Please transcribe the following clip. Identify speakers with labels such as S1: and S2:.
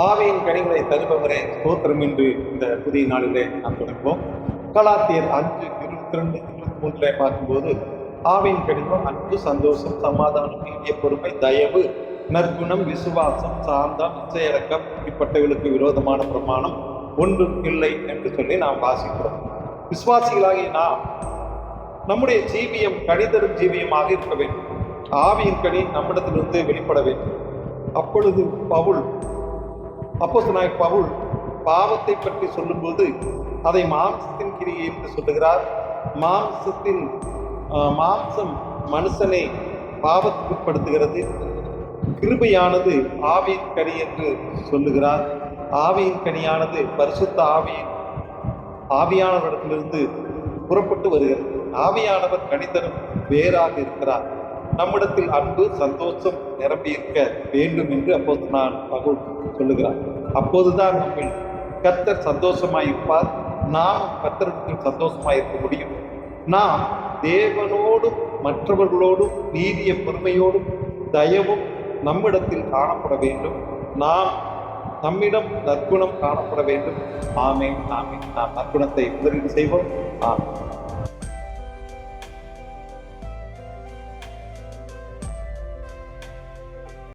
S1: ஆவியின் கனிகளை தருபவரே. ஸ்தோத்திரம் என்று இந்த புதிய நாளிலே நாம் தொடங்குவோம். கலாத்தியர் அஞ்சு இருபத்தி ரெண்டு இருபத்தி மூன்றில் பார்க்கும்போது ஆவியின் கனிமம் அன்பு சந்தோஷம் சமாதானம் நீடிய பொறுமை தயவு நற்குணம் விசுவாசம் சாந்தம் இச்சையடக்கம் இப்படிப்பட்டவர்களுக்கு விரோதமான பிரமாணம் ஒன்றும் இல்லை என்று சொல்லி நாம் வாசிக்கிறோம். விசுவாசிகளாகிய நாம் நம்முடைய ஜீவியம் கனிதரும் ஜீவியமாக இருக்க வேண்டும். ஆவியின் கனி நம்மிடத்திலிருந்து வெளிப்பட வேண்டும். அப்பொழுது பவுல் அப்போஸ்தலனாகிய பவுல் பாவத்தை பற்றி சொல்லும்போது அதை மாம்சத்தின் கிரியை என்று சொல்லுகிறார். மாம்சத்தின் மாம்சம் மனுஷனை பாவத்துக்குட்படுத்துகிறது கிருபையானது ஆவியின் கனி என்று சொல்லுகிறார். ஆவியின் கனியானது பரிசுத்த ஆவியின் ஆவியானவரிடத்திலிருந்து புறப்பட்டு வருகிறது. ஆவியானவர் கணிதரும் வேறாக இருக்கிறார். நம்மிடத்தில் அன்பு சந்தோஷம் நிரம்பியிருக்க வேண்டும் என்று அப்போது நான் பகுல் சொல்லுகிறார். அப்போதுதான் நம்மில் கத்தர் சந்தோஷமாயிருப்பார் நாம் கத்தருக்கு சந்தோஷமாயிருக்க முடியும். நாம் தேவனோடும் மற்றவர்களோடும் நீதிய பொறுமையோடும் தயவும் நம்மிடத்தில் காணப்பட வேண்டும். நாம் நம்மிடம் நற்குணம் காணப்பட வேண்டும். ஆமே ஆமே நாம் நற்குணத்தை முதலீடு செய்வோம். ஆமே